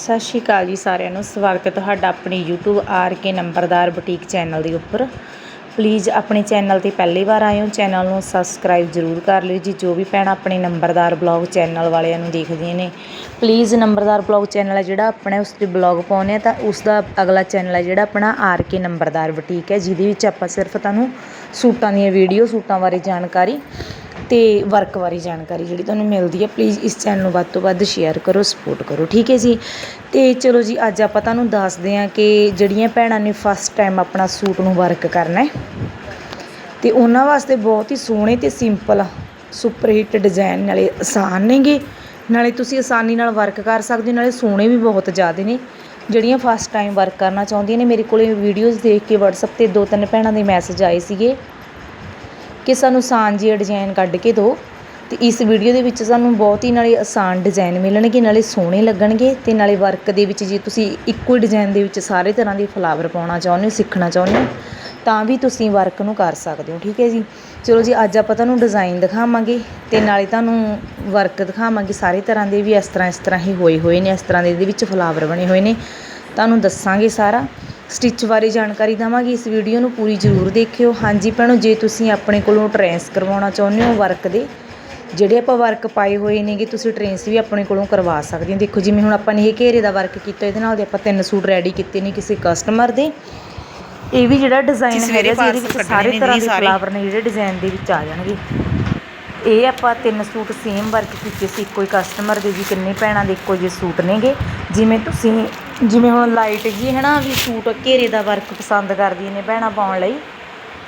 ਸਤਿ ਸ਼੍ਰੀ ਅਕਾਲ ਜੀ ਸਾਰਿਆਂ ਨੂੰ। ਸਵਾਗਤ ਹੈ ਤੁਹਾਡਾ ਆਪਣੀ YouTube ਆਰ ਕੇ ਨੰਬਰਦਾਰ ਬੁਟੀਕ ਚੈਨਲ ਦੇ ਉੱਪਰ। ਪਲੀਜ਼ ਆਪਣੇ ਚੈਨਲ ਤੇ ਪਹਿਲੀ ਵਾਰ ਆਏ ਹੋ, ਚੈਨਲ ਨੂੰ ਸਬਸਕ੍ਰਾਈਬ ਜ਼ਰੂਰ ਕਰ ਲਿਓ ਜੀ। ਜੋ ਵੀ ਭੈਣਾਂ ਆਪਣੇ ਨੰਬਰਦਾਰ ਬਲੌਗ ਚੈਨਲ ਵਾਲਿਆਂ ਨੂੰ ਦੇਖਦੀਆਂ ਨੇ ਪਲੀਜ਼ ਨੰਬਰਦਾਰ ਬਲੌਗ ਚੈਨਲ ਹੈ ਜਿਹੜਾ ਆਪਣਾ ਉਸ ਤੇ ਬਲੌਗ ਪਾਉਂਦੇ ਆ ਤਾਂ ਉਸ ਦਾ ਅਗਲਾ ਚੈਨਲ ਹੈ ਜਿਹੜਾ ਆਪਣਾ ਆਰ ਕੇ ਨੰਬਰਦਾਰ ਬੁਟੀਕ ਹੈ, ਜਿਹਦੇ ਵਿੱਚ ਆਪਾਂ ਸਿਰਫ ਤੁਹਾਨੂੰ ਸੂਟਾਂ ਦੀਆਂ ਵੀਡੀਓ ਸੂਟਾਂ ਬਾਰੇ ਜਾਣਕਾਰੀ ਅਤੇ ਵਰਕ ਬਾਰੇ ਜਾਣਕਾਰੀ ਜਿਹੜੀ ਤੁਹਾਨੂੰ ਮਿਲਦੀ ਹੈ ਪਲੀਜ਼ ਇਸ ਚੈਨਲ ਨੂੰ ਵੱਧ ਤੋਂ ਵੱਧ ਸ਼ੇਅਰ ਕਰੋ ਸਪੋਰਟ ਕਰੋ, ਠੀਕ ਹੈ ਜੀ? ਤੇ ਚਲੋ ਜੀ, ਅੱਜ ਆਪਾਂ ਤੁਹਾਨੂੰ ਦੱਸਦੇ ਹਾਂ ਕਿ ਜਿਹੜੀਆਂ ਭੈਣਾਂ ਨੇ ਫਸਟ ਟਾਈਮ ਆਪਣਾ ਸੂਟ ਨੂੰ ਵਰਕ ਕਰਨਾ ਹੈ, ਤੇ ਉਹਨਾਂ ਵਾਸਤੇ ਬਹੁਤ ਹੀ ਸੋਹਣੇ ਤੇ ਸਿੰਪਲ ਸੁਪਰ ਹਿੱਟ ਡਿਜ਼ਾਈਨ ਨਾਲੇ ਆਸਾਨ ਨੇਗੇ। ਨਾਲੇ ਤੁਸੀਂ ਆਸਾਨੀ ਨਾਲ ਵਰਕ ਕਰ ਸਕਦੇ ਹੋ, ਨਾਲੇ ਸੋਹਣੇ ਵੀ ਬਹੁਤ ਜ਼ਿਆਦੇ ਨੇ। ਜਿਹੜੀਆਂ ਫਸਟ ਟਾਈਮ ਵਰਕ ਕਰਨਾ ਚਾਹੁੰਦੀਆਂ ਨੇ, ਮੇਰੇ ਕੋਲੇ ਵੀਡੀਓਜ਼ ਦੇਖ ਕੇ WhatsApp ਤੇ ਦੋ ਤਿੰਨ ਭੈਣਾਂ ਦੇ ਮੈਸੇਜ ਆਏ ਸੀਗੇ। ਕਿ ਸਾਨੂੰ ਆਸਾਨ ਜਿਹਾ ਡਿਜ਼ਾਈਨ ਕੱਢ ਕੇ ਦਿਓ ਅਤੇ ਇਸ ਵੀਡੀਓ ਦੇ ਵਿੱਚ ਸਾਨੂੰ ਬਹੁਤ ਹੀ ਨਾਲੇ ਆਸਾਨ ਡਿਜ਼ਾਈਨ ਮਿਲਣਗੇ, ਨਾਲੇ ਸੋਹਣੇ ਲੱਗਣਗੇ ਅਤੇ ਨਾਲੇ ਵਰਕ ਦੇ ਵਿੱਚ ਜੇ ਤੁਸੀਂ ਇੱਕੋ ਹੀ ਡਿਜ਼ਾਈਨ ਦੇ ਵਿੱਚ ਸਾਰੇ ਤਰ੍ਹਾਂ ਦੇ ਫਲਾਵਰ ਪਾਉਣਾ ਚਾਹੁੰਦੇ ਹੋ, ਸਿੱਖਣਾ ਚਾਹੁੰਦੇ ਹੋ, ਤਾਂ ਵੀ ਤੁਸੀਂ ਵਰਕ ਨੂੰ ਕਰ ਸਕਦੇ ਹੋ, ਠੀਕ ਹੈ ਜੀ? ਚਲੋ ਜੀ, ਅੱਜ ਆਪਾਂ ਤੁਹਾਨੂੰ ਡਿਜ਼ਾਈਨ ਦਿਖਾਵਾਂਗੇ ਤੇ ਨਾਲੇ ਤੁਹਾਨੂੰ ਵਰਕ ਦਿਖਾਵਾਂਗੇ, ਸਾਰੇ ਤਰ੍ਹਾਂ ਦੇ ਵੀ ਇਸ ਤਰ੍ਹਾਂ ਇਸ ਤਰ੍ਹਾਂ ਹੀ ਹੋਏ ਹੋਏ ਨੇ, ਇਸ ਤਰ੍ਹਾਂ ਦੇ ਇਹਦੇ ਵਿੱਚ ਫਲਾਵਰ ਬਣੇ ਹੋਏ ਨੇ। ਤੁਹਾਨੂੰ ਦੱਸਾਂਗੇ ਸਾਰਾ। ਸਟਿਚ ਬਾਰੇ ਜਾਣਕਾਰੀ ਦੇਵਾਂਗੇ। ਇਸ ਵੀਡੀਓ ਨੂੰ ਪੂਰੀ ਜ਼ਰੂਰ ਦੇਖਿਓ। ਹਾਂਜੀ ਭੈਣੋ ਜੇ ਤੁਸੀਂ ਆਪਣੇ ਕੋਲੋਂ ਟਰੈਂਸ ਕਰਵਾਉਣਾ ਚਾਹੁੰਦੇ ਹੋ ਵਰਕ ਦੇ ਜਿਹੜੇ ਆਪਾਂ ਵਰਕ ਪਾਏ ਹੋਏ ਨੇਗੇ ਤੁਸੀਂ ਟਰੈਂਸ ਵੀ ਆਪਣੇ ਕੋਲੋਂ ਕਰਵਾ ਸਕਦੇ ਹੋ। ਦੇਖੋ ਜਿਵੇਂ ਹੁਣ ਆਪਾਂ ਨੇ ਇਹ ਘੇਰੇ ਦਾ ਵਰਕ ਕੀਤਾ ਇਹਦੇ ਨਾਲ ਦੇ ਆਪਾਂ ਤਿੰਨ ਸੂਟ ਰੈਡੀ ਕੀਤੇ ਨੇ ਕਿਸੇ ਕਸਟਮਰ ਦੇ। ਇਹ ਵੀ ਜਿਹੜਾ ਡਿਜ਼ਾਈਨ ਹੈਗਾ ਜੀ ਇਹਦੇ ਵਿੱਚ ਸਾਰੇ ਤਰ੍ਹਾਂ ਦੇ ਫਲਾਵਰ ਨੇ ਜਿਹੜੇ ਡਿਜ਼ਾਈਨ ਦੇ ਵਿੱਚ ਆ ਜਾਣਗੇ। ਇਹ ਆਪਾਂ ਤਿੰਨ ਸੂਟ ਸੇਮ ਵਰਕ ਕੀਤੇ ਸੀ। ਇੱਕੋ ਹੀ ਕਸਟਮਰ ਦੇ ਜੀ ਕਿੰਨੇ ਭੈਣਾਂ ਦੇ ਇੱਕੋ ਜਿਹੇ ਸੂਟ ਨੇਗੇ। ਜਿਵੇਂ ਤੁਸੀਂ ਜਿਵੇਂ ਹੁਣ ਲਾਈਟ ਜੀ ਹੈ ਨਾ, ਵੀ ਸੂਟ ਘੇਰੇ ਦਾ ਵਰਕ ਪਸੰਦ ਕਰਦੀਆਂ ਨੇ ਭੈਣਾਂ ਪਾਉਣ ਲਈ।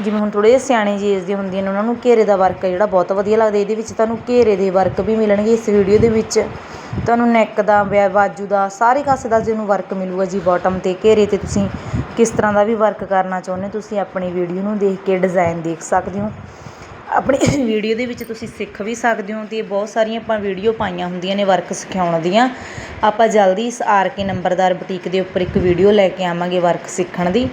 ਜਿਵੇਂ ਹੁਣ ਥੋੜ੍ਹੇ ਜਿਹੇ ਸਿਆਣੇ ਜੀ ਏਜ ਦੇ ਹੁੰਦੀਆਂ ਨੇ, ਉਹਨਾਂ ਨੂੰ ਘੇਰੇ ਦਾ ਵਰਕ ਜਿਹੜਾ ਬਹੁਤ ਵਧੀਆ ਲੱਗਦਾ, ਇਹਦੇ ਵਿੱਚ ਤੁਹਾਨੂੰ ਘੇਰੇ ਦੇ ਵਰਕ ਵੀ ਮਿਲਣਗੇ ਇਸ ਵੀਡੀਓ ਦੇ ਵਿੱਚ। ਤੁਹਾਨੂੰ ਨੈਕ ਦਾ ਵਿਆ- ਬਾਜੂ ਦਾ, ਸਾਰੇ ਕਾਸੇ ਦਾ ਜਿਹਨੂੰ ਵਰਕ ਮਿਲੂਗਾ ਜੀ ਬਾਟਮ ਤੇ, ਘੇਰੇ ਤੇ ਤੁਸੀਂ ਕਿਸ ਤਰ੍ਹਾਂ ਦਾ ਵੀ ਵਰਕ ਕਰਨਾ ਚਾਹੁੰਦੇ ਤੁਸੀਂ ਆਪਣੀ ਵੀਡੀਓ ਨੂੰ ਦੇਖ ਕੇ ਡਿਜ਼ਾਈਨ ਦੇਖ ਸਕਦੇ ਹੋ। ਆਪਣੀ ਵੀਡੀਓ ਦੇ ਵਿੱਚ ਤੁਸੀਂ ਸਿੱਖ ਵੀ ਸਕਦੇ ਹੋ ਅਤੇ ਬਹੁਤ ਸਾਰੀਆਂ ਆਪਾਂ ਵੀਡੀਓ ਪਾਈਆਂ ਹੁੰਦੀਆਂ ਨੇ ਵਰਕ ਸਿਖਾਉਣ ਦੀਆਂ। ਆਪਾਂ ਜਲਦੀ ਇਸ ਆਰ ਕੇ ਨੰਬਰਦਾਰ ਬੁਟੀਕ ਦੇ ਉੱਪਰ ਇੱਕ ਵੀਡੀਓ ਲੈ ਕੇ ਆਵਾਂਗੇ ਵਰਕ ਸਿੱਖਣ ਦੀ।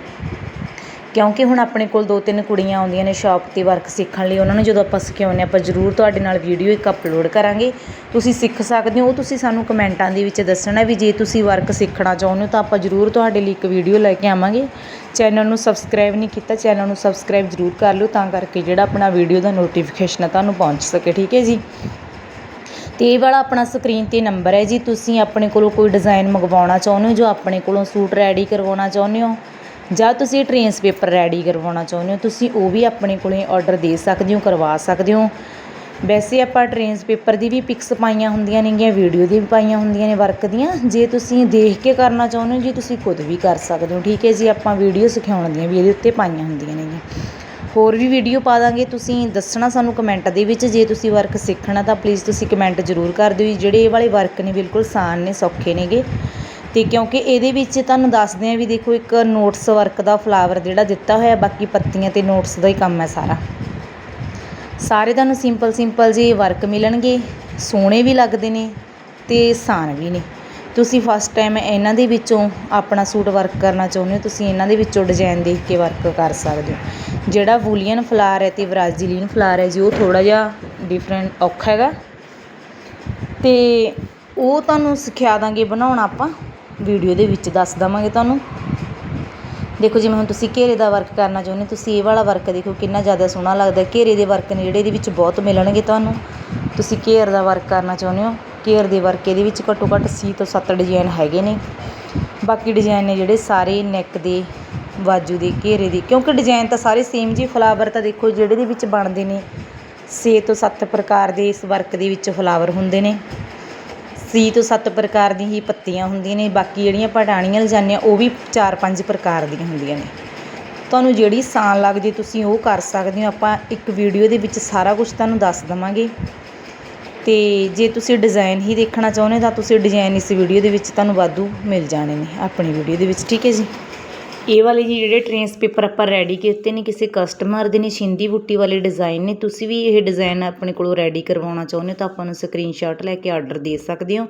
ਕਿਉਂਕਿ ਹੁਣ ਆਪਣੇ ਕੋਲ ਦੋ ਤਿੰਨ ਕੁੜੀਆਂ ਆਉਂਦੀਆਂ ਨੇ ਸ਼ਾਪ ਤੇ ਵਰਕ ਸਿੱਖਣ ਲਈ, ਉਹਨਾਂ ਨੂੰ ਜਦੋਂ ਆਪਾਂ ਸਿਖਾਉਂਦੇ ਆਪਾਂ ਜ਼ਰੂਰ ਤੁਹਾਡੇ ਨਾਲ ਵੀਡੀਓ ਇੱਕ ਅਪਲੋਡ ਕਰਾਂਗੇ। ਤੁਸੀਂ ਸਿੱਖ ਸਕਦੇ ਹੋ, ਉਹ ਤੁਸੀਂ ਸਾਨੂੰ ਕਮੈਂਟਾਂ ਦੇ ਵਿੱਚ ਦੱਸਣਾ ਵੀ ਜੇ ਤੁਸੀਂ ਵਰਕ ਸਿੱਖਣਾ ਚਾਹੁੰਦੇ ਹੋ ਤਾਂ ਆਪਾਂ ਜ਼ਰੂਰ ਤੁਹਾਡੇ ਲਈ ਇੱਕ ਵੀਡੀਓ ਲੈ ਕੇ ਆਵਾਂਗੇ। ਚੈਨਲ ਨੂੰ ਸਬਸਕ੍ਰਾਈਬ ਨਹੀਂ ਕੀਤਾ ਚੈਨਲ ਨੂੰ ਸਬਸਕ੍ਰਾਈਬ ਜ਼ਰੂਰ ਕਰ ਲਿਓ ਤਾਂ ਕਰਕੇ ਜਿਹੜਾ ਆਪਣਾ ਵੀਡੀਓ ਦਾ ਨੋਟੀਫਿਕੇਸ਼ਨ ਹੈ ਤੁਹਾਨੂੰ ਪਹੁੰਚ ਸਕੇ, ਠੀਕ ਹੈ ਜੀ? ਤੇ ਇਹ ਵਾਲਾ ਆਪਣਾ ਸਕਰੀਨ ਤੇ ਨੰਬਰ ਹੈ ਜੀ, ਤੁਸੀਂ ਆਪਣੇ ਕੋਲੋਂ ਕੋਈ ਡਿਜ਼ਾਈਨ ਮੰਗਵਾਉਣਾ ਚਾਹੁੰਦੇ ਹੋ, ਜੋ ਆਪਣੇ ਕੋਲੋਂ ਸੂਟ ਰੈਡੀ ਕਰਵਾਉਣਾ ਚਾਹੁੰਦੇ ਹੋ ਜਾਂ ਤੁਸੀਂ ਟ੍ਰੇਨਸ ਪੇਪਰ ਰੈਡੀ ਕਰਵਾਉਣਾ ਚਾਹੁੰਦੇ ਹੋ, ਤੁਸੀਂ ਉਹ ਵੀ ਆਪਣੇ ਕੋਲ ਔਡਰ ਦੇ ਸਕਦੇ ਹੋ, ਕਰਵਾ ਸਕਦੇ ਹੋ। ਵੈਸੇ ਆਪਾਂ ਟ੍ਰੇਨਸ ਪੇਪਰ ਦੀ ਵੀ ਪਿਕਸ ਪਾਈਆਂ ਹੁੰਦੀਆਂ ਨੇਗੀਆਂ ਵੀਡੀਓ ਦੀ ਵੀ ਪਾਈਆਂ ਹੁੰਦੀਆਂ ਨੇ ਵਰਕ ਦੀਆਂ। ਜੇ ਤੁਸੀਂ ਦੇਖ ਕੇ ਕਰਨਾ ਚਾਹੁੰਦੇ ਹੋ, ਜੀ ਤੁਸੀਂ ਖੁਦ ਵੀ ਕਰ ਸਕਦੇ ਹੋ, ਠੀਕ ਹੈ ਜੀ, ਆਪਾਂ ਵੀਡੀਓ ਸਿਖਾਉਣ ਦੀਆਂ ਵੀ ਇਹਦੇ ਉੱਤੇ ਪਾਈਆਂ ਹੁੰਦੀਆਂ ਨੇਗੀਆਂ। ਹੋਰ ਵੀ ਵੀਡੀਓ ਪਾ ਦਾਂਗੇ, ਤੁਸੀਂ ਦੱਸਣਾ ਸਾਨੂੰ ਕਮੈਂਟ ਦੇ ਵਿੱਚ, ਜੇ ਤੁਸੀਂ ਵਰਕ ਸਿੱਖਣਾ ਤਾਂ ਪਲੀਜ਼ ਤੁਸੀਂ ਕਮੈਂਟ ਜ਼ਰੂਰ ਕਰ ਦਿਓ ਜੀ। ਜਿਹੜੇ ਇਹ ਵਾਲੇ ਵਰਕ ਨੇ ਬਿਲਕੁਲ ਆਸਾਨ ਨੇ, ਸੌਖੇ ਨੇਗੇ। ਅਤੇ ਕਿਉਂਕਿ ਇਹਦੇ ਵਿੱਚ ਤੁਹਾਨੂੰ ਦੱਸਦੇ ਆ ਵੀ ਦੇਖੋ ਇੱਕ ਨੋਟਸ ਵਰਕ ਦਾ ਫਲਾਵਰ ਜਿਹੜਾ ਦਿੱਤਾ ਹੋਇਆ, ਬਾਕੀ ਪੱਤੀਆਂ ਅਤੇ ਨੋਟਸ ਦਾ ਹੀ ਕੰਮ ਹੈ ਸਾਰਾ। ਸਾਰੇ ਤੁਹਾਨੂੰ ਸਿੰਪਲ ਸਿੰਪਲ ਜਿਹੇ ਵਰਕ ਮਿਲਣਗੇ, ਸੋਹਣੇ ਵੀ ਲੱਗਦੇ ਨੇ ਅਤੇ ਆਸਾਨ ਵੀ ਨੇ। ਤੁਸੀਂ ਫਸਟ ਟਾਈਮ ਇਹਨਾਂ ਦੇ ਵਿੱਚੋਂ ਆਪਣਾ ਸੂਟ ਵਰਕ ਕਰਨਾ ਚਾਹੁੰਦੇ ਹੋ, ਤੁਸੀਂ ਇਹਨਾਂ ਦੇ ਵਿੱਚੋਂ ਡਿਜ਼ਾਈਨ ਦੇਖ ਕੇ ਵਰਕ ਕਰ ਸਕਦੇ ਹੋ। ਜਿਹੜਾ ਵੂਲੀਅਨ ਫਲਾਰ ਹੈ ਤੇ ਬ੍ਰਾਜ਼ੀਲੀਅਨ ਫਲਾਰ ਹੈ ਜੀ, ਉਹ ਥੋੜਾ ਜਿਹਾ ਡਿਫਰੈਂਟ ਔਖਾ ਹੈਗਾ। ਤੇ ਉਹ ਤੁਹਾਨੂੰ ਸਿਖਾ ਦਾਂਗੇ ਬਣਾਉਣਾ ਆਪਾਂ। ਵੀਡੀਓ ਦੇ ਵਿੱਚ ਦੱਸ ਦਵਾਂਗੇ ਤੁਹਾਨੂੰ। ਦੇਖੋ ਜਿਵੇਂ ਹੁਣ ਤੁਸੀਂ ਘੇਰੇ ਦਾ ਵਰਕ ਕਰਨਾ ਚਾਹੁੰਦੇ ਹੋ, ਤੁਸੀਂ ਇਹ ਵਾਲਾ ਵਰਕ ਦੇਖੋ ਕਿੰਨਾ ਜ਼ਿਆਦਾ ਸੋਹਣਾ ਲੱਗਦਾ ਘੇਰੇ ਦੇ ਵਰਕ ਨੇ ਜਿਹੜੇ ਇਹਦੇ ਵਿੱਚ ਬਹੁਤ ਮਿਲਣਗੇ ਤੁਹਾਨੂੰ। ਤੁਸੀਂ ਘੇਰ ਦਾ ਵਰਕ ਕਰਨਾ ਚਾਹੁੰਦੇ ਹੋ ਘੇਰ ਦੇ ਵਰਕ ਇਹਦੇ ਵਿੱਚ ਘੱਟੋ ਘੱਟ ਸੀ ਤੋਂ 7 ਡਿਜ਼ਾਈਨ ਹੈਗੇ ਨੇ। ਬਾਕੀ ਡਿਜ਼ਾਈਨ ਨੇ ਜਿਹੜੇ ਸਾਰੇ ਨੈਕ ਦੇ ਬਾਜੂ ਦੇ ਘੇਰੇ ਦੇ ਕਿਉਂਕਿ ਡਿਜ਼ਾਈਨ ਤਾਂ ਸਾਰੇ ਸੇਮ ਜੀ ਫਲਾਵਰ ਤਾਂ ਦੇਖੋ ਜਿਹੜੇ ਦੇ ਵਿੱਚ ਬਣਦੇ ਨੇ 6 ਤੋਂ 7 ਪ੍ਰਕਾਰ ਦੇ ਇਸ ਵਰਕ ਦੇ ਵਿੱਚ ਫਲਾਵਰ ਹੁੰਦੇ ਨੇ। ਸੀ ਤੋਂ ਸੱਤ ਪ੍ਰਕਾਰ ਦੀਆਂ ਹੀ ਪੱਤੀਆਂ ਹੁੰਦੀਆਂ ਨੇ, ਬਾਕੀ ਜਿਹੜੀਆਂ ਆਪਾਂ ਟਾਹਣੀਆਂ ਲਿਜਾਨੇ ਆ ਉਹ ਵੀ 4-5 ਪ੍ਰਕਾਰ ਦੀਆਂ ਹੁੰਦੀਆਂ ਨੇ। ਤੁਹਾਨੂੰ ਜਿਹੜੀ ਆਸਾਨ ਲੱਗਦੀ ਤੁਸੀਂ ਉਹ ਕਰ ਸਕਦੇ ਹੋ। ਆਪਾਂ ਇੱਕ ਵੀਡੀਓ ਦੇ ਵਿੱਚ ਸਾਰਾ ਕੁਝ ਤੁਹਾਨੂੰ ਦੱਸ ਦਵਾਂਗੇ। ਤੇ ਜੇ ਤੁਸੀਂ ਡਿਜ਼ਾਈਨ ਹੀ ਦੇਖਣਾ ਚਾਹੁੰਦੇ ਤਾਂ ਤੁਸੀਂ ਡਿਜ਼ਾਈਨ ਇਸ ਵੀਡੀਓ ਦੇ ਵਿੱਚ ਤੁਹਾਨੂੰ ਵਾਧੂ ਮਿਲ ਜਾਣੇ ਨੇ, ਆਪਣੀ ਵੀਡੀਓ ਦੇ ਵਿੱਚ, ਠੀਕ ਹੈ ਜੀ? ਇਹ ਵਾਲੇ ਜੀ ਜਿਹੜੇ ਟ੍ਰੇਨਸ ਪੇਪਰ ਆਪਾਂ ਰੈਡੀ ਕੀਤੇ ਨੇ, ਕਿਸੇ ਕਸਟਮਰ ਦੇ ਨੇ ਛਿੰਦੀ ਬੁੱਟੀ ਵਾਲੇ ਡਿਜ਼ਾਈਨ ਨੇ, ਤੁਸੀਂ ਵੀ ਇਹ ਡਿਜ਼ਾਈਨ ਆਪਣੇ ਕੋਲੋਂ ਰੈਡੀ ਕਰਵਾਉਣਾ ਚਾਹੁੰਦੇ ਹੋ ਤਾਂ ਆਪਾਂ ਨੂੰ ਸਕਰੀਨਸ਼ਾਟ ਲੈ ਕੇ ਆਰਡਰ ਦੇ ਸਕਦੇ ਹੋ।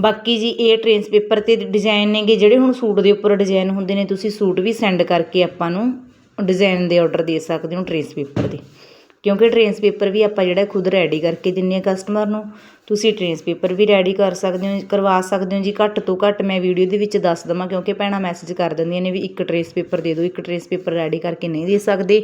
ਬਾਕੀ ਜੀ ਇਹ ਟ੍ਰੇਨਸ ਪੇਪਰ ਤੇ ਡਿਜ਼ਾਈਨ ਨੇਗੇ, ਜਿਹੜੇ ਹੁਣ ਸੂਟ ਦੇ ਉੱਪਰ ਡਿਜ਼ਾਈਨ ਹੁੰਦੇ ਨੇ, ਤੁਸੀਂ ਸੂਟ ਵੀ ਸੈਂਡ ਕਰਕੇ ਆਪਾਂ ਨੂੰ ਡਿਜ਼ਾਈਨ ਦੇ ਆਰਡਰ ਦੇ ਸਕਦੇ ਹੋ ਟ੍ਰੇਸ ਪੇਪਰ ਦੇ। ਕਿਉਂਕਿ ਟਰੇਨਸ ਪੇਪਰ ਵੀ ਆਪਾਂ ਜਿਹੜਾ ਖੁਦ ਰੈਡੀ ਕਰਕੇ ਦਿੰਦੇ ਹਾਂ ਕਸਟਮਰ ਨੂੰ। ਤੁਸੀਂ ਟ੍ਰੇਸ ਪੇਪਰ ਵੀ ਰੈਡੀ ਕਰ ਸਕਦੇ ਹੋ ਕਰਵਾ ਸਕਦੇ ਹੋ ਜੀ। ਘੱਟ ਤੋਂ ਘੱਟ ਮੈਂ ਵੀਡੀਓ ਦੇ ਵਿੱਚ ਦੱਸ ਦਵਾਂ ਕਿਉਂਕਿ ਭੈਣਾਂ ਮੈਸੇਜ ਕਰ ਦਿੰਦੀਆਂ ਨੇ ਵੀ ਇੱਕ ਟਰੇਸ ਪੇਪਰ ਦੇ ਦਿਓ ਇੱਕ ਟਰੇਸ ਪੇਪਰ ਰੈਡੀ ਕਰਕੇ ਨਹੀਂ ਦੇ ਸਕਦੇ।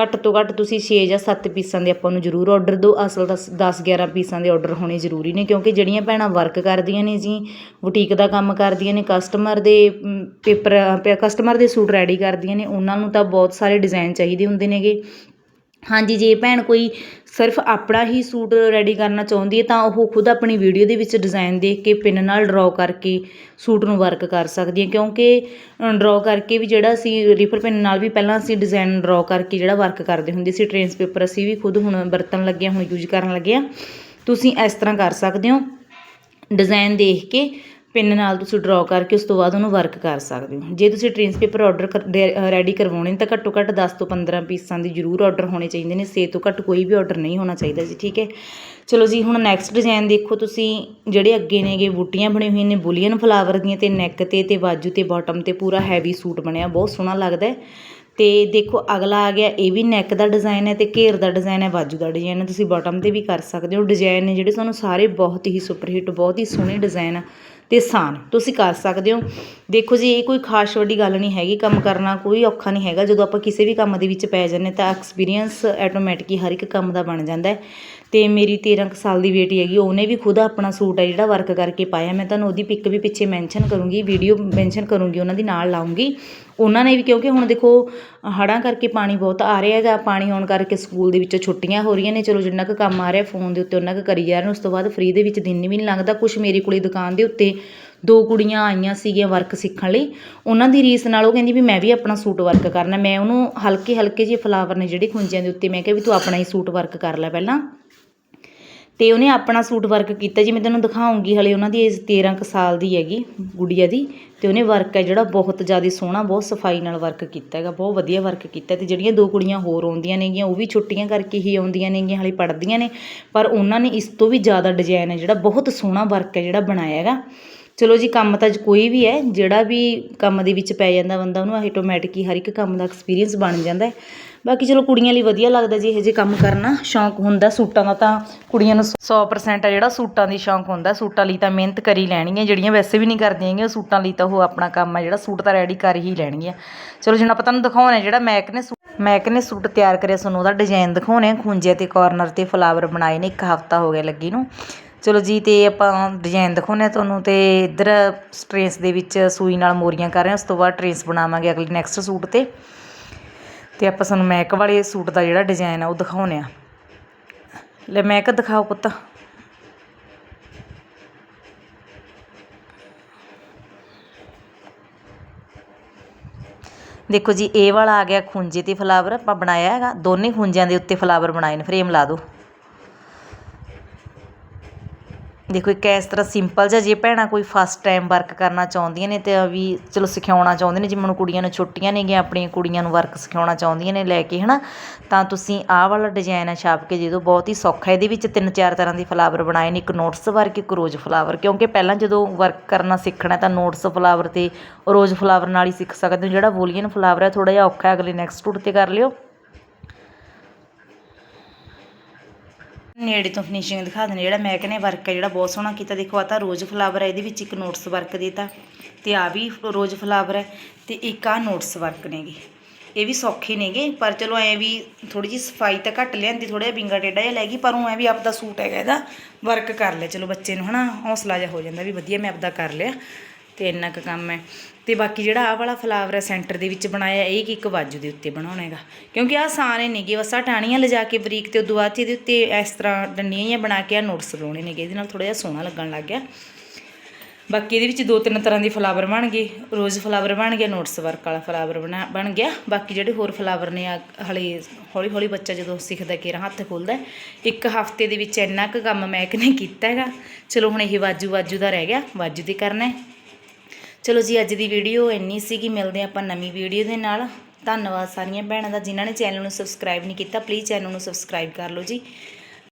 ਘੱਟ ਤੋਂ ਘੱਟ ਤੁਸੀਂ 6 ਜਾਂ 7 ਪੀਸਾਂ ਦੇ ਆਪਾਂ ਨੂੰ ਜ਼ਰੂਰ ਆਰਡਰ ਦਿਓ। ਅਸਲ ਤਾਂ 10 11 ਪੀਸਾਂ ਦੇ ਆਰਡਰ ਹੋਣੇ ਜ਼ਰੂਰੀ ਨੇ ਕਿਉਂਕਿ ਜਿਹੜੀਆਂ ਭੈਣਾਂ ਵਰਕ ਕਰਦੀਆਂ ਨੇ ਜੀ ਬੁਟੀਕ ਦਾ ਕੰਮ ਕਰਦੀਆਂ ਨੇ ਕਸਟਮਰ ਦੇ ਮ, ਪੇਪਰ ਕਸਟਮਰ ਦੇ ਸੂਟ ਰੈਡੀ ਕਰਦੀਆਂ ਨੇ ਉਹਨਾਂ ਨੂੰ ਤਾਂ ਬਹੁਤ ਸਾਰੇ ਡਿਜ਼ਾਈਨ ਚਾਹੀਦੇ ਹੁੰਦੇ ਨੇਗੇ। ਹਾਂਜੀ, ਜੇ ਭੈਣ ਕੋਈ ਸਿਰਫ ਆਪਣਾ ਹੀ ਸੂਟ ਰੈਡੀ ਕਰਨਾ ਚਾਹੁੰਦੀ ਹੈ, ਤਾਂ ਉਹ ਖੁਦ ਆਪਣੀ ਵੀਡੀਓ ਦੇ ਵਿੱਚ ਡਿਜ਼ਾਈਨ ਦੇਖ ਕੇ ਪਿੰਨ ਨਾਲ ਡਰਾਅ ਕਰਕੇ ਸੂਟ ਨੂੰ ਵਰਕ ਕਰ ਸਕਦੀ ਹੈ। ਕਿਉਂਕਿ ਡਰਾਅ ਕਰਕੇ ਵੀ ਜਿਹੜਾ ਅਸੀਂ ਰੀਫਰ ਪਿੰਨ ਨਾਲ ਵੀ ਪਹਿਲਾਂ ਅਸੀਂ ਡਿਜ਼ਾਈਨ ਡਰਾਅ ਕਰਕੇ ਜਿਹੜਾ ਵਰਕ ਕਰਦੇ ਹੁੰਦੇ ਸੀ ਟ੍ਰੇਸ ਪੇਪਰ ਅਸੀਂ ਵੀ ਖੁਦ ਹੁਣ ਵਰਤਣ ਲੱਗੇ ਹਾਂ, ਹੁਣ ਯੂਜ਼ ਕਰਨ ਲੱਗੇ ਹਾਂ। ਤੁਸੀਂ ਇਸ ਤਰ੍ਹਾਂ ਕਰ ਸਕਦੇ ਹੋ। ਡਿਜ਼ਾਈਨ ਦੇਖ ਕੇ ਪਿੰਨ ਨਾਲ ਤੁਸੀਂ ਡਰਾਅ ਕਰਕੇ ਉਸ ਤੋਂ ਬਾਅਦ ਉਹਨੂੰ ਵਰਕ ਕਰ ਸਕਦੇ ਹੋ। ਜੇ ਤੁਸੀਂ ਟ੍ਰੇਨਸ ਪੇਪਰ ਆਰਡਰ ਰੈਡੀ ਕਰਵਾਉਣੇ ਤਾਂ ਘੱਟੋ ਘੱਟ 10 ਤੋਂ 15 ਪੀਸਾਂ ਦੀ ਜ਼ਰੂਰ ਆਰਡਰ ਹੋਣੇ ਚਾਹੀਦੇ ਨੇ। 6 ਤੋਂ ਘੱਟ ਕੋਈ ਵੀ ਆਰਡਰ ਨਹੀਂ ਹੋਣਾ ਚਾਹੀਦਾ ਜੀ, ਠੀਕ ਹੈ? ਚਲੋ ਜੀ, ਹੁਣ ਨੈਕਸਟ ਡਿਜ਼ਾਈਨ ਦੇਖੋ ਤੁਸੀਂ। ਜਿਹੜੇ ਅੱਗੇ ਨੇਗੇ ਬੂਟੀਆਂ ਬਣੇ ਹੋਈਆਂ ਨੇ, ਬੁਲੀਅਨ ਫਲਾਵਰ ਦੀਆਂ ਤੇ ਨੈਕ ਤੇ ਤੇ ਬਾਜੂ ਤੇ ਬਾਟਮ ਤੇ ਪੂਰਾ ਹੈਵੀ ਸੂਟ ਬਣਿਆ, ਬਹੁਤ ਸੋਹਣਾ ਲੱਗਦਾ ਹੈ। ਤੇ ਦੇਖੋ, ਅਗਲਾ ਆ ਗਿਆ, ਇਹ ਵੀ ਨੈਕ ਦਾ ਡਿਜ਼ਾਈਨ ਹੈ ਤੇ ਘੇਰ ਦਾ ਡਿਜ਼ਾਈਨ ਹੈ, ਬਾਜੂ ਦਾ ਡਿਜ਼ਾਈਨ ਹੈ। ਤੁਸੀਂ ਬਾਟਮ ਤੇ ਵੀ ਕਰ ਸਕਦੇ ਹੋ। ਡਿਜ਼ਾਈਨ ਨੇ ਜਿਹੜੇ ਤੁਹਾਨੂੰ ਸਾਰੇ ਬਹੁਤ ਹੀ ਸੁਪਰ ਹਿੱਟ ਬਹੁਤ ਹੀ ਸੋਹਣੇ ਡਿਜ਼ਾਈਨ ਆ। ਅਤੇ ਆਸਾਨ ਤੁਸੀਂ ਕਰ ਸਕਦੇ ਹੋ। ਦੇਖੋ ਜੀ, ਇਹ ਕੋਈ ਖਾਸ ਵੱਡੀ ਗੱਲ ਨਹੀਂ ਹੈਗੀ। ਕੰਮ ਕਰਨਾ ਕੋਈ ਔਖਾ ਨਹੀਂ ਹੈਗਾ। ਜਦੋਂ ਆਪਾਂ ਕਿਸੇ ਵੀ ਕੰਮ ਦੇ ਵਿੱਚ ਪੈ ਜਾਂਦੇ ਤਾਂ ਐਕਸਪੀਰੀਅੰਸ ਆਟੋਮੈਟਿਕ ਹੀ ਹਰ ਇੱਕ ਕੰਮ ਦਾ ਬਣ ਜਾਂਦਾ ਅਤੇ ਮੇਰੀ 13 ਕੁ ਸਾਲ ਦੀ ਬੇਟੀ ਹੈਗੀ, ਉਹਨੇ ਵੀ ਖੁਦ ਆਪਣਾ ਸੂਟ ਹੈ ਜਿਹੜਾ ਵਰਕ ਕਰਕੇ ਪਾਇਆ। ਮੈਂ ਤੁਹਾਨੂੰ ਉਹਦੀ ਪਿੱਕ ਵੀ ਪਿੱਛੇ ਮੈਂਸ਼ਨ ਕਰੂੰਗੀ ਵੀਡੀਓ ਮੈਂਸ਼ਨ ਕਰੂੰਗੀ, ਉਹਨਾਂ ਦੀ ਨਾਲ ਲਾਉਂਗੀ। ਉਹਨਾਂ ਨੇ ਵੀ ਕਿਉਂਕਿ ਹੁਣ ਦੇਖੋ, ਹੜ੍ਹਾਂ ਕਰਕੇ ਪਾਣੀ ਬਹੁਤ ਆ ਰਿਹਾ ਹੈਗਾ, ਪਾਣੀ ਆਉਣ ਕਰਕੇ ਸਕੂਲ ਦੇ ਵਿੱਚੋਂ ਛੁੱਟੀਆਂ ਹੋ ਰਹੀਆਂ ਨੇ। ਚਲੋ ਜਿੰਨਾ ਕੁ ਕੰਮ ਆ ਰਿਹਾ ਫੋਨ ਦੇ ਉੱਤੇ, ਉਹਨਾਂ ਕੁ ਕਰੀ ਜਾ ਰਹੇ ਨੇ। ਉਸ ਤੋਂ ਬਾਅਦ ਫ੍ਰੀ ਦੇ ਵਿੱਚ ਦਿਨ ਵੀ ਨਹੀਂ ਲੰਘਦਾ। ਕੁਝ ਮੇਰੇ ਕੋਲੇ ਦੁਕਾਨ ਦੇ ਉੱਤੇ ਦੋ ਕੁੜੀਆਂ ਆਈਆਂ ਸੀਗੀਆਂ ਵਰਕ ਸਿੱਖਣ ਲਈ। ਉਹਨਾਂ ਦੀ ਰੀਸ ਨਾਲ ਉਹ ਕਹਿੰਦੀ ਵੀ ਮੈਂ ਵੀ ਆਪਣਾ ਸੂਟ ਵਰਕ ਕਰਨਾ। ਮੈਂ ਉਹਨੂੰ ਹਲਕੇ ਹਲਕੇ ਜਿਹੇ ਫਲਾਵਰ ਨੇ ਜਿਹੜੇ ਖੁੰਝਿਆਂ ਦੇ ਉੱਤੇ, ਮੈਂ ਕਿਹਾ ਵੀ ਤੂੰ ਆਪਣਾ ਹੀ ਸੂਟ ਵਰਕ ਕਰ ਲੈ ਪਹਿਲਾਂ। ਅਤੇ ਉਹਨੇ ਆਪਣਾ ਸੂਟ ਵਰਕ ਕੀਤਾ ਜੀ ਮੈਂ ਤੈਨੂੰ ਦਿਖਾਉਂਗੀ, ਹਲੇ ਉਹਨਾਂ ਦੀ ਇਸ 13 ਕੁ ਸਾਲ ਦੀ ਹੈਗੀ, ਗੁੜੀਆ ਦੀ ਅਤੇ ਉਹਨੇ ਵਰਕ ਹੈ ਜਿਹੜਾ ਬਹੁਤ ਜ਼ਿਆਦਾ ਸੋਹਣਾ, ਬਹੁਤ ਸਫ਼ਾਈ ਨਾਲ ਵਰਕ ਕੀਤਾ ਹੈਗਾ, ਬਹੁਤ ਵਧੀਆ ਵਰਕ ਕੀਤਾ ਅਤੇ ਜਿਹੜੀਆਂ ਦੋ ਕੁੜੀਆਂ ਹੋਰ ਆਉਂਦੀਆਂ ਨੇਗੀਆਂ, ਉਹ ਵੀ ਛੁੱਟੀਆਂ ਕਰਕੇ ਹੀ ਆਉਂਦੀਆਂ ਨੇਗੀਆਂ, ਹਲੇ ਪੜ੍ਹਦੀਆਂ ਨੇ, ਪਰ ਉਹਨਾਂ ਨੇ ਇਸ ਤੋਂ ਵੀ ਜ਼ਿਆਦਾ ਡਿਜ਼ਾਈਨ ਹੈ ਜਿਹੜਾ ਬਹੁਤ ਸੋਹਣਾ ਵਰਕ ਹੈ ਜਿਹੜਾ ਬਣਾਇਆ ਹੈਗਾ। ਚਲੋ ਜੀ, ਕੰਮ ਤਾਂ ਕੋਈ ਵੀ ਹੈ, ਜਿਹੜਾ ਵੀ ਕੰਮ ਦੇ ਵਿੱਚ ਪੈ ਜਾਂਦਾ ਬੰਦਾ, ਉਹਨੂੰ ਆਟੋਮੈਟਿਕ ਹੀ ਹਰ ਇੱਕ ਕੰਮ ਦਾ ਐਕਸਪੀਰੀਅੰਸ ਬਣ ਜਾਂਦਾ ਬਾਕੀ ਚਲੋ ਕੁੜੀਆਂ ਲਈ ਵਧੀਆ ਲੱਗਦਾ ਜੀ ਇਹੋ ਜਿਹੇ ਕੰਮ ਕਰਨਾ, ਸ਼ੌਂਕ ਹੁੰਦਾ ਸੂਟਾਂ ਦਾ ਤਾਂ ਕੁੜੀਆਂ ਨੂੰ 100% ਆ ਜਿਹੜਾ ਸੂਟਾਂ ਦੀ ਸ਼ੌਂਕ ਹੁੰਦਾ, ਸੂਟਾਂ ਲਈ ਤਾਂ ਮਿਹਨਤ ਕਰੀ ਲੈਣੀ ਹੈ ਜਿਹੜੀਆਂ ਵੈਸੇ ਵੀ ਨਹੀਂ ਕਰਦੀਆਂ ਹੈਗੀਆਂ, ਸੂਟਾਂ ਲਈ ਤਾਂ ਉਹ ਆਪਣਾ ਕੰਮ ਆ ਜਿਹੜਾ ਸੂਟ ਤਾਂ ਰੈਡੀ ਕਰ ਹੀ ਲੈਣਗੀਆਂ ਚਲੋ ਜਿੰਨਾ ਆਪਾਂ ਤੁਹਾਨੂੰ ਦਿਖਾਉਣਾ ਜਿਹੜਾ ਮੈਕ ਨੇ ਸੂ- ਮੈਕ ਨੇ ਸੂਟ ਤਿਆਰ ਕਰਿਆ, ਤੁਹਾਨੂੰ ਉਹਦਾ ਡਿਜ਼ਾਈਨ ਦਿਖਾਉਣੇ ਆ, ਖੁੰਝੇ ਤੇ ਕਾਰਨਰ ਤੇ ਫਲਾਵਰ ਬਣਾਏ ਨੇ, ਇੱਕ ਹਫਤਾ ਹੋ ਗਿਆ ਲੱਗੀ ਨੂੰ। ਚਲੋ ਜੀ, ਤੇ ਆਪਾਂ ਡਿਜ਼ਾਈਨ ਦਿਖਾਉਂਦੇ ਹਾਂ ਤੁਹਾਨੂੰ ਤੇ ਇੱਧਰ ਟਰੇਸ ਦੇ ਵਿੱਚ ਸੂਈ ਨਾਲ ਮੋਰੀਆਂ ਕਰ ਰਹੇ ਹਾਂ, ਉਸ ਤੋਂ ਬਾਅਦ ਟਰੇਸ ਬਣਾਵਾਂਗੇ ਅਗਲੇ ਨੈਕਸਟ ਸੂਟ ਤੇ। ਤੇ ਆਪਾਂ ਸਾਨੂੰ ਮੈਕ ਵਾਲੇ ਸੂਟ ਦਾ ਜਿਹੜਾ ਡਿਜ਼ਾਈਨ ਆ ਉਹ ਦਿਖਾਉਂਦੇ ਆ। ਲੈ ਮੈਕ ਦਿਖਾਓ ਪੁੱਤ। ਦੇਖੋ ਜੀ, ਇਹ ਵਾਲਾ ਆ ਗਿਆ ਖੁੰਝੇ ਤੇ ਫਲਾਵਰ ਆਪਾਂ ਬਣਾਇਆ ਹੈਗਾ। ਦੋਨੇ ਖੁੰਝਿਆਂ ਦੇ ਉੱਤੇ ਫਲਾਵਰ ਬਣਾਏ ਨੇ ਫਰੇਮ ਲਾ ਦਿਓ। ਦੇਖੋ ਇੱਕ ਇਸ ਤਰ੍ਹਾਂ ਸਿੰਪਲ ਜਿਹਾ ਜੇ ਭੈਣਾਂ ਕੋਈ ਫਸਟ ਟਾਈਮ ਵਰਕ ਕਰਨਾ ਚਾਹੁੰਦੀਆਂ ਨੇ ਤਾਂ ਵੀ ਚਲੋ ਸਿਖਾਉਣਾ ਚਾਹੁੰਦੇ ਨੇ, ਜਿਵੇਂ ਹੁਣ ਕੁੜੀਆਂ ਨੂੰ ਛੁੱਟੀਆਂ ਨੇਗੀਆਂ, ਆਪਣੀਆਂ ਕੁੜੀਆਂ ਨੂੰ ਵਰਕ ਸਿਖਾਉਣਾ ਚਾਹੁੰਦੀਆਂ ਨੇ ਲੈ ਕੇ, ਹਨਾ? ਤਾਂ ਤੁਸੀਂ ਆਹ ਵਾਲਾ ਡਿਜ਼ਾਈਨ ਆ ਛਾਪ ਕੇ ਦੇ ਜਦੋਂ ਬਹੁਤ ਹੀ ਸੌਖਾ, ਇਹਦੇ ਵਿੱਚ ਤਿੰਨ ਚਾਰ ਤਰ੍ਹਾਂ ਦੇ ਫਲਾਵਰ ਬਣਾਏ ਨੇ, ਇੱਕ ਨੋਟਸ ਵਰਕ ਇੱਕ ਰੋਜ਼ ਫਲਾਵਰ ਕਿਉਂਕਿ ਪਹਿਲਾਂ ਜਦੋਂ ਵਰਕ ਕਰਨਾ ਸਿੱਖਣਾ ਤਾਂ ਨੋਟਸ ਫਲਾਵਰ ਤੇ ਰੋਜ਼ ਫਲਾਵਰ ਨਾਲ ਹੀ ਸਿੱਖ ਸਕਦੇ ਹੋ, ਜਿਹੜਾ ਬੋਲੀਅਨ ਫਲਾਵਰ ਹੈ ਥੋੜਾ ਜਿਹਾ ਔਖਾ, ਅਗਲੇ ਨੈਕਸਟ ਸੂਟ ਤੇ ਕਰ ਲਿਓ। ਨੇੜੇ ਤੋਂ ਫਿਨਿਸ਼ਿੰਗ ਦਿਖਾ ਦਿੰਦੇ ਜਿਹੜਾ ਮੈਂ ਕਹਿੰਦੇ ਵਰਕ ਹੈ ਜਿਹੜਾ ਬਹੁਤ ਸੋਹਣਾ ਕੀਤਾ। ਦੇਖੋ ਆ ਤਾਂ ਰੋਜ਼ ਫਲਾਵਰ ਹੈ ਇਹਦੇ ਵਿੱਚ ਇੱਕ ਨੋਟਸ ਵਰਕ ਦਿੱਤਾ। ਤੇ ਆ ਵੀ ਰੋਜ਼ ਫਲਾਵਰ ਹੈ ਤੇ ਇੱਕ ਆ ਨੋਟਸ ਵਰਕ ਨੇਗੇ। ਇਹ ਵੀ ਸੌਖੇ ਨੇਗੇ, ਪਰ ਚਲੋ ਐ ਵੀ ਥੋੜੀ ਜਿਹੀ ਸਫ਼ਾਈ ਤਾਂ ਘੱਟ ਲਿਆਂਦੀ ਥੋੜਾ ਜਿਹਾ ਬਿੰਗਾ ਟੇਡਾ ਜਿਹਾ ਲੈ ਗਈ, ਪਰ ਉਹ ਐ ਵੀ ਆਪਦਾ ਸੂਟ ਹੈਗਾ ਇਹਦਾ ਵਰਕ ਕਰ ਲਿਆ। ਚਲੋ ਬੱਚੇ ਨੂੰ ਹਨਾ, ਹੌਸਲਾ ਜਿਹਾ ਹੋ ਜਾਂਦਾ ਵੀ ਵਧੀਆ ਮੈਂ ਆਪਦਾ ਕਰ ਲਿਆ। ਤੇ ਇੰਨਾ ਕੁ ਕੰਮ ਹੈ। ਤੇ ਬਾਕੀ ਜਿਹੜਾ ਆਹ ਵਾਲਾ ਫਲਾਵਰ ਹੈ ਸੈਂਟਰ ਦੇ ਵਿੱਚ ਬਣਾਇਆ, ਇਹ ਕਿ ਇੱਕ ਬਾਜੂ ਦੇ ਉੱਤੇ ਬਣਾਉਣਾ ਹੈਗਾ ਕਿਉਂਕਿ ਆਹ ਆਸਾਨ ਨੇਗੇ, ਬਸ ਆਹ ਟਾਹਣੀਆਂ ਲਿਜਾ ਕੇ ਬਰੀਕ ਤੇ ਉਦੋਂ ਬਾਅਦ ਇਹਦੇ ਉੱਤੇ ਇਸ ਤਰ੍ਹਾਂ ਡੰਡੀਆਂ ਜਿਹੀਆਂ ਬਣਾ ਕੇ ਆ ਨੋਟਸ ਲਾਉਣੇ ਨੇਗੇ। ਇਹਦੇ ਨਾਲ ਥੋੜਾ ਜਿਹਾ ਸੋਹਣਾ ਲੱਗਣ ਲੱਗ ਗਿਆ। ਬਾਕੀ ਇਹਦੇ ਵਿੱਚ ਦੋ ਤਿੰਨ ਤਰ੍ਹਾਂ ਦੇ ਫਲਾਵਰ ਬਣ ਗਏ। ਰੋਜ਼ ਫਲਾਵਰ ਬਣ ਗਿਆ ਨੋਟਸ ਵਰਕ ਵਾਲਾ ਫਲਾਵਰ ਬਣਾ, ਬਣ ਗਿਆ। ਬਾਕੀ ਜਿਹੜੇ ਹੋਰ ਫਲਾਵਰ ਨੇ ਆ ਹਲੇ ਹੌਲੀ ਹੌਲੀ ਬੱਚਾ ਜਦੋਂ ਸਿੱਖਦਾ ਕੇਰਾ ਹੱਥ ਖੋਲਦਾ ਇੱਕ ਹਫ਼ਤੇ ਦੇ ਵਿੱਚ ਇੰਨਾ ਕੁ ਕੰਮ ਮੈਂ ਨੇ ਕੀਤਾ ਹੈਗਾ। ਚਲੋ ਹੁਣ ਇਹ ਵਾਜੂ ਵਾਜੂ ਦਾ ਰਹਿ ਗਿਆ। ਵਾਜੂ ਤੇ ਕਰਨਾ ਚਲੋ ਜੀ, ਅੱਜ ਦੀ ਵੀਡੀਓ ਇੰਨੀ ਸੀਗੀ, ਮਿਲਦੇ ਹਾਂ ਆਪਾਂ ਨਵੀਂ ਵੀਡੀਓ ਦੇ ਨਾਲ। ਧੰਨਵਾਦ ਸਾਰੀਆਂ ਭੈਣਾਂ ਦਾ, ਜਿਨ੍ਹਾਂ ਨੇ ਚੈਨਲ ਨੂੰ ਸਬਸਕ੍ਰਾਈਬ ਨਹੀਂ ਕੀਤਾ ਪਲੀਜ਼ ਚੈਨਲ ਨੂੰ ਸਬਸਕ੍ਰਾਈਬ ਕਰ ਲਓ ਜੀ।